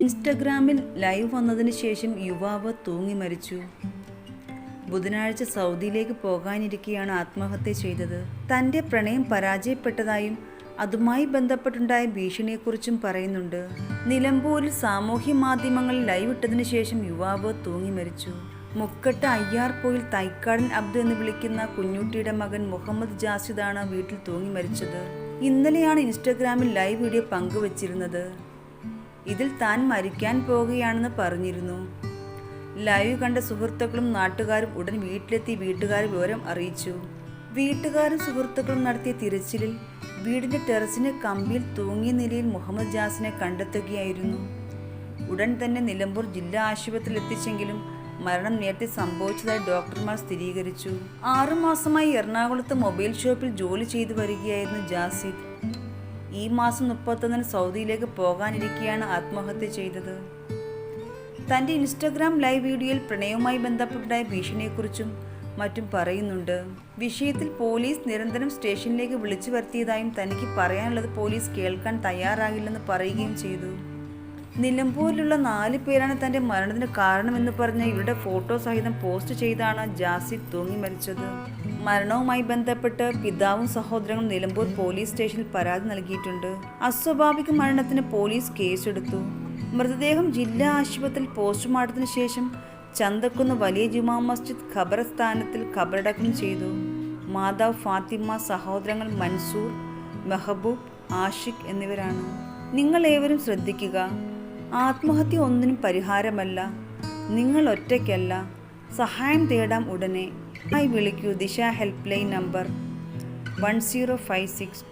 ഇൻസ്റ്റഗ്രാമിൽ ലൈവ് വന്നതിന് ശേഷം യുവാവ് തൂങ്ങി മരിച്ചു. ബുധനാഴ്ച സൗദിയിലേക്ക് പോകാനിരിക്കെയാണ് ആത്മഹത്യ ചെയ്തത്. തന്റെ പ്രണയം പരാജയപ്പെട്ടതായും അതുമായി ബന്ധപ്പെട്ടുണ്ടായ ഭീഷണിയെക്കുറിച്ചും പറയുന്നുണ്ട്. നിലമ്പൂരിൽ സാമൂഹ്യ മാധ്യമങ്ങളിൽ ലൈവ് ഇട്ടതിനു ശേഷം യുവാവ് തൂങ്ങി മരിച്ചു. മുക്കട്ട് അയ്യാർപോയിൽ തൈക്കാടൻ അബ്ദു എന്ന് വിളിക്കുന്ന കുഞ്ഞുട്ടിയുടെ മകൻ മുഹമ്മദ് ജാസിദാണ് വീട്ടിൽ തൂങ്ങി മരിച്ചത്. ഇന്നലെയാണ് ഇൻസ്റ്റഗ്രാമിൽ ലൈവ് വീഡിയോ പങ്കുവച്ചിരുന്നത്. ഇതിൽ താൻ മരിക്കാൻ പോകുകയാണെന്ന് പറഞ്ഞിരുന്നു. ലൈവ് കണ്ട സുഹൃത്തുക്കളും നാട്ടുകാരും ഉടൻ വീട്ടിലെത്തി വീട്ടുകാരെ വിവരം അറിയിച്ചു. വീട്ടുകാരും സുഹൃത്തുക്കളും നടത്തിയ തിരച്ചിലിൽ വീടിന്റെ ടെറസിന് കമ്പിയിൽ തൂങ്ങിയ നിലയിൽ മുഹമ്മദ് ജാസിനെ കണ്ടെത്തുകയായിരുന്നു. ഉടൻ തന്നെ നിലമ്പൂർ ജില്ലാ ആശുപത്രിയിൽ എത്തിച്ചെങ്കിലും മരണം നേരത്തെ സംഭവിച്ചതായി ഡോക്ടർമാർ സ്ഥിരീകരിച്ചു. ആറുമാസമായി എറണാകുളത്ത് മൊബൈൽ ഷോപ്പിൽ ജോലി ചെയ്തു വരികയായിരുന്നു ജാസിദ്. ഈ മാസം മുപ്പത്തൊന്നിന് സൗദിയിലേക്ക് പോകാനിരിക്കെയാണ് ആത്മഹത്യ ചെയ്തത്. തന്റെ ഇൻസ്റ്റഗ്രാം ലൈവ് വീഡിയോയിൽ പ്രണയവുമായി ബന്ധപ്പെട്ടുണ്ടായ ഭീഷണിയെക്കുറിച്ചും മറ്റും പറയുന്നുണ്ട്. വിഷയത്തിൽ പോലീസ് നിരന്തരം സ്റ്റേഷനിലേക്ക് വിളിച്ചു വരുത്തിയതായും തനിക്ക് പറയാനുള്ളത് പോലീസ് കേൾക്കാൻ തയ്യാറാകില്ലെന്ന് പറയുകയും ചെയ്തു. നിലമ്പൂരിലുള്ള നാല് പേരാണ് തന്റെ മരണത്തിന് കാരണമെന്ന് പറഞ്ഞ ഇവരുടെ ഫോട്ടോ സഹിതം പോസ്റ്റ് ചെയ്താണ് ജാസി തൂങ്ങി മരിച്ചത്. മരണവുമായി ബന്ധപ്പെട്ട് പിതാവും സഹോദരങ്ങളും നിലമ്പൂർ പോലീസ് സ്റ്റേഷനിൽ പരാതി നൽകിയിട്ടുണ്ട്. അസ്വാഭാവിക മരണത്തിന് പോലീസ് കേസെടുത്തു. മൃതദേഹം ജില്ലാ ആശുപത്രിയിൽ പോസ്റ്റ്മോർട്ടത്തിന് ശേഷം ചന്തക്കുന്ന് വലിയ ജുമാ മസ്ജിദ് ഖബറസ്ഥാനത്തിൽ ഖബറടക്കം ചെയ്തു. മാതാവ് ഫാത്തിമ സഹോദരങ്ങൾ മൻസൂർ മെഹബൂബ് ആഷിഖ് എന്നിവരാണ്. നിങ്ങൾ ഏവരും ശ്രദ്ധിക്കുക. ആത്മഹത്യ ഒന്നിനും പരിഹാരമല്ല. നിങ്ങൾ ഒറ്റയ്ക്കല്ല. സഹായം തേടാം ഉടനെ. ആയി വിളിക്കൂ Disha help line number one zero five six